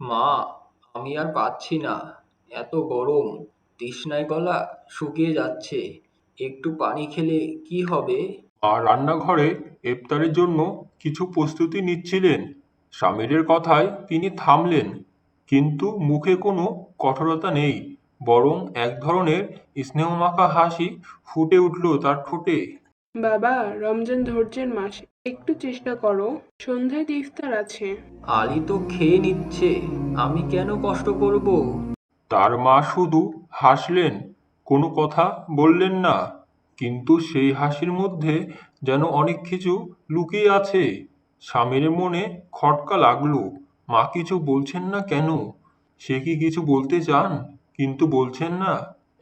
মা আমি আর পাচ্ছি না। এত গরম তৃষ্ণায় গলা শুকিয়ে যাচ্ছে। একটু পানি খেলে কি হবে? আর রান্নাঘরে ইফতারের জন্য কিছু প্রস্তুতি নিচ্ছিলেন। স্বামীরের কথায় তিনি থামলেন কিন্তু মুখে কোনো কঠোরতা নেই বরং এক ধরনের স্নেহমাখা হাসি ফুটে উঠল তার ঠোঁটে। বাবা রমজান ধৈর্যের মাস একটু চেষ্টা করো সন্ধ্যায় তো ইফতার আছে। আলী তো খেয়ে নিচ্ছে আমি কেন কষ্ট করব? তার মা শুধু হাসলেন কোনো কথা বললেন না কিন্তু সেই হাসির মধ্যে যেন অনেক কিছু লুকিয়ে আছে। স্বামীর মনে খটকা লাগল মা কিছু বলছেন না কেন? সে কি কিছু বলতে চান? কিন্তু বলছেন না।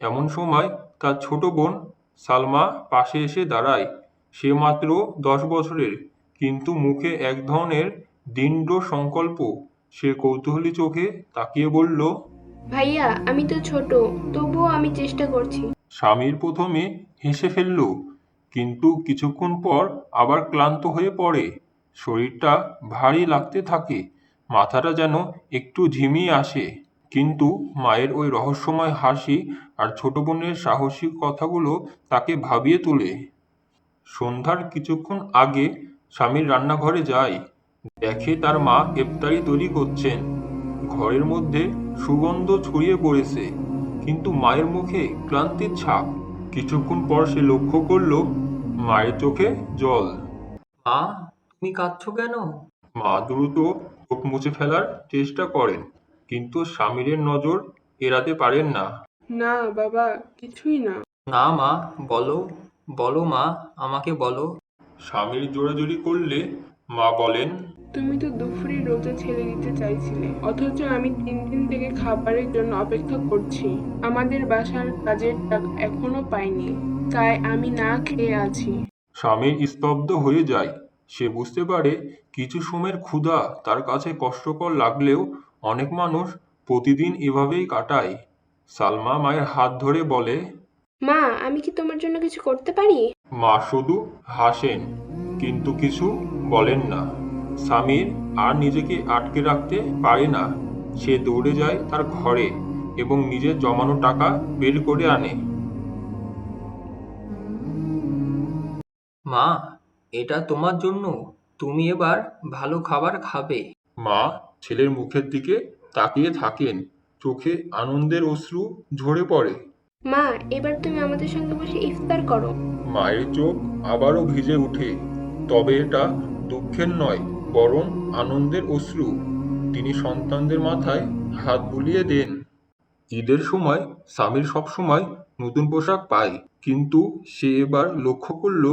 এমন সময় তার ছোট বোন সালমা পাশে এসে দাঁড়ায়। সে মাত্র দশ বছরের কিন্তু মুখে এক ধরনের দৃঢ় সংকল্প। সে কৌতূহলী চোখে তাকিয়ে বলল ভাইয়া আমি তো ছোট তবুও আমি চেষ্টা করছি। স্বামীর প্রথমে হেসে ফেলল কিন্তু কিছুক্ষণ পর আবার ক্লান্ত হয়ে পড়ে। শরীরটা ভারী লাগতে থাকে মাথাটা যেন একটু ঝিমিয়ে আসে। কিন্তু মায়ের ওই রহস্যময় হাসি আর ছোট বোনের সাহসী কথাগুলো তাকে ভাবিয়ে তোলে। সন্ধ্যার কিছুক্ষণ আগে স্বামীর রান্নাঘরে যায় দেখে তার মা ইফতারি তৈরি করছেন। ঘরের মধ্যে সুগন্ধ ছড়িয়ে পড়েছে কিন্তু মায়ের মুখে ক্লান্তির ছাপ। কিছুক্ষণ পর সে লক্ষ্য করল মায়ের চোখে জল। মা তুমি কাঁদছো কেন? মা দ্রুত চোখ মুছে ফেলার চেষ্টা করেন কিন্তু স্বামীরের নজর এড়াতে পারেন না। না বাবা কিছুই না। না মা বলো। বলো মা আমাকে বলো। স্বামীর জোরাজুরি করলে মা বলেন তুমি তো দুপুরে রোজা ছেড়ে দিতে চাইছিলে অথচ আমি তিন দিন থেকে খাবারের জন্য অপেক্ষা করছি। আমাদের বাসার কাজের টাকা এখনও পাইনি তাই আমি না খেয়ে আছি। স্বামী স্তব্ধ হয়ে যায়। সে বুঝতে পারে কিছু সময়ের ক্ষুধা তার কাছে কষ্টকর লাগলেও অনেক মানুষ প্রতিদিন এভাবেই কাটায়। সালমা মায়ের হাত ধরে বলে মা আমি কি তোমার জন্য কিছু করতে পারি? মা শুধু হাসেন কিন্তু কিছু বলেন না। স্বামীর আর নিজেকে আটকে রাখতে পারে না। সে দৌড়ে যায় তার ঘরে এবং নিজের জমানো টাকা বের করে আনে। মা এটা তোমার জন্য। তুমি এবার ভালো খাবার খাবে। মা ছেলের মুখের দিকে তাকিয়ে থাকেন। চোখে আনন্দের অশ্রু ঝরে পড়ে। মা এবার তুমি আমাদের সঙ্গে বসে ইফতার করো। মায়ের চোখ আবারও ভিজে ওঠে তবে এটা দুঃখের নয় বরং আনন্দের অশ্রু। তিনি সন্তানদের মাথায় হাত বুলিয়ে দেন। ঈদের সময় স্বামীর সবসময় নতুন পোশাক পায়। কিন্তু সে এবার লক্ষ্য করল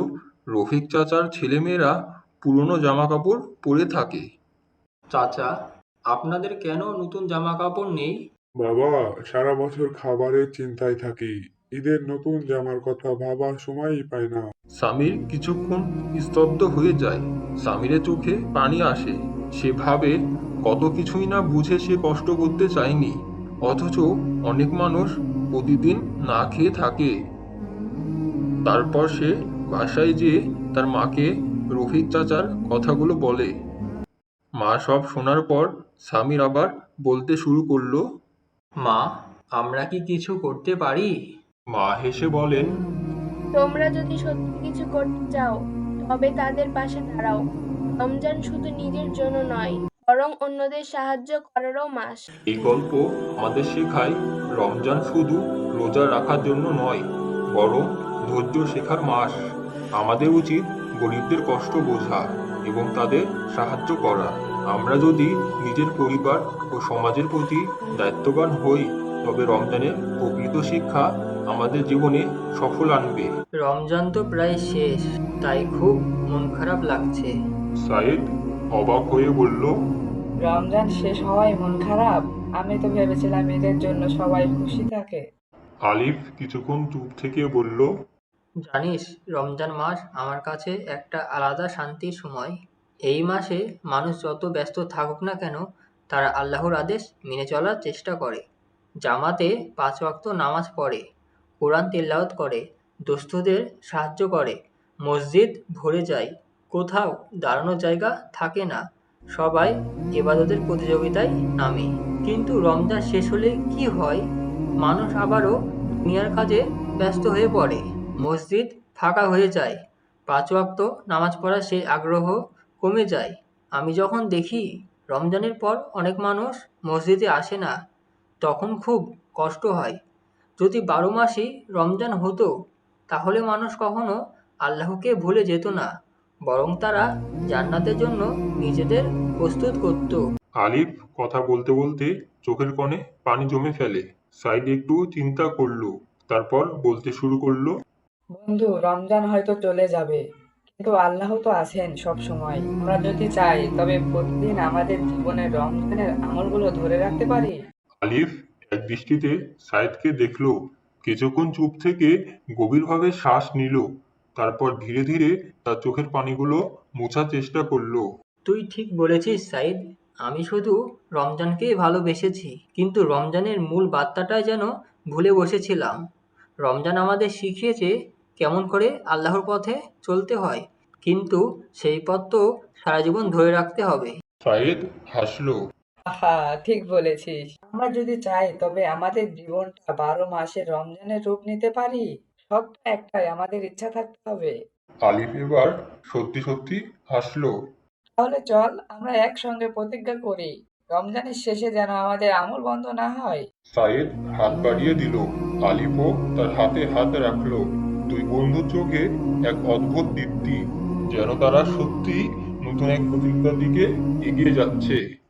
রফিক চাচার ছেলেমেয়েরা পুরনো জামা কাপড় পরে থাকে। চাচা আপনাদের কেন নতুন জামা কাপড় নেই? বাবা, সারা বছর খাবারের চিন্তায় থাকি। ঈদের নতুন জামার কথা ভাবার সময়ই পাই না। স্বামীর কিছুক্ষণ স্তব্ধ হয়ে যায়। স্বামীরের চোখে পানি আসে। সে ভাবে কত কিছুই না বুঝে সে কষ্ট করতে চায়নি। অথচ অনেক মানুষ প্রতিদিন না খেয়ে থাকে। তারপর সে বাসায় যেয়ে তার মাকে রফিক চাচার কথাগুলো বলে। মা সব শোনার পর স্বামীর আবার বলতে শুরু করল মা আমরা কি কিছু করতে পারি? মা হেসে বলেন তোমরা যদি সত্যি কিছু করতে চাও তবে তাদের পাশে দাঁড়াও। রমজান শুধু নিজের জন্য নয় বরং অন্যদের সাহায্য করারও মাস। এই গল্প আমাদের শেখায় রমজান শুধু রোজা রাখার জন্য নয় বরং ধৈর্য শেখার মাস। আমাদের উচিত গরিবদের কষ্ট বোঝা এবং তাদের সাহায্য করা। আমরা যদি নিজের পরিবার ও সমাজের প্রতি দায়িত্ববান হই তবে রমজানের প্রকৃত শিক্ষা আমাদের জীবনে সফল আনবে। রমজান তো প্রায় শেষ তাই খুব মন খারাপ লাগছে। সাইদ অবাক হয়ে বলল রমজান শেষ হওয়ায় মন খারাপ? আমি তো ভেবেছিলাম ঈদের জন্য সবাই খুশি থাকে। আলিফ কিছুক্ষণ চুপ থেকে বলল জানিস রমজান মাস আমার কাছে একটা আলাদা শান্তির সময়। এই মাসে মানুষ যত ব্যস্ত থাকুক না কেন, তারা আল্লাহর আদেশ মেনে চলার চেষ্টা করে। জামাতে পাঁচ ওয়াক্ত নামাজ পড়ে, কোরআন তেলাওয়াত করে দুস্থদের সাহায্য করে, মসজিদ ভরে যায়, কোথাও দাঁড়ানোর জায়গা থাকে না, সবাই এবাদতের প্রতিযোগিতায় নামে। কিন্তু রমজান শেষ হলে কি হয়? মানুষ আবারও দুনিয়ার কাজে ব্যস্ত হয়ে পড়ে। মসজিদ ফাঁকা হয়ে যায়, পাঁচ ওয়াক্ত নামাজ পড়ার সেই আগ্রহ কমে যায়। আমি যখন দেখি রমজানের পর অনেক মানুষ মসজিদে আসে না তখন খুব কষ্ট হয়। যদি বারো মাসই রমজান হতো তাহলে মানুষ কখনো আল্লাহকে ভুলে যেত না বরং তারা জান্নাতের জন্য নিজেদের প্রস্তুত করত। আলিফ কথা বলতে বলতে চোখের কোণে পানি জমে ফেলে। সাইদ একটু চিন্তা করল তারপর বলতে শুরু করল বন্ধু রমজান হয়তো চলে যাবে। কিন্তু আল্লাহ তো আছেন সব সময় আমরা যদি চাই তবে প্রতিদিন আমাদের জীবনের রমজানের আমলগুলো ধরে রাখতে পারি। আলিফ এক দৃষ্টিতে সাইদকে দেখল কিছুক্ষণ চুপ থেকে গভীরভাবে শ্বাস নিল তারপর ধীরে ধীরে তার চোখের পানিগুলো মোছার চেষ্টা করল। তুই ঠিক বলেছিস সাইদ আমি শুধু রমজানকেই ভালোবেসেছি কিন্তু রমজানের মূল বার্তাটাই যেন ভুলে বসেছিলাম। রমজান আমাদের শিখিয়েছে কেমন করে আল্লাহর পথে চলতে হয়? কিন্তু সেই পথ তো সারা জীবন ধরে রাখতে হবে। সাইদ হাসলো। আহা ঠিক বলেছিস। আমরা যদি চাই তবে আমাদের জীবনটা বারো মাসে রমজানের রূপ নিতে পারি। সব একটাই আমাদের ইচ্ছা থাকতে হবে। আলিফ এবার সত্যি সত্যি হাসলো। তাহলে চল আমরা একসঙ্গে প্রতিজ্ঞা করি রমজানের শেষে যেন আমাদের আমল বন্ধ না হয়। সাইদ হাত বাড়িয়ে দিল। আলিফও তার হাতে হাত রাখল। দুই বন্ধুর চোখে এক অদ্ভুত দীপ্তি, যেন তারা সত্যি নতুন এক প্রতিজ্ঞার দিকে এগিয়ে যাচ্ছে।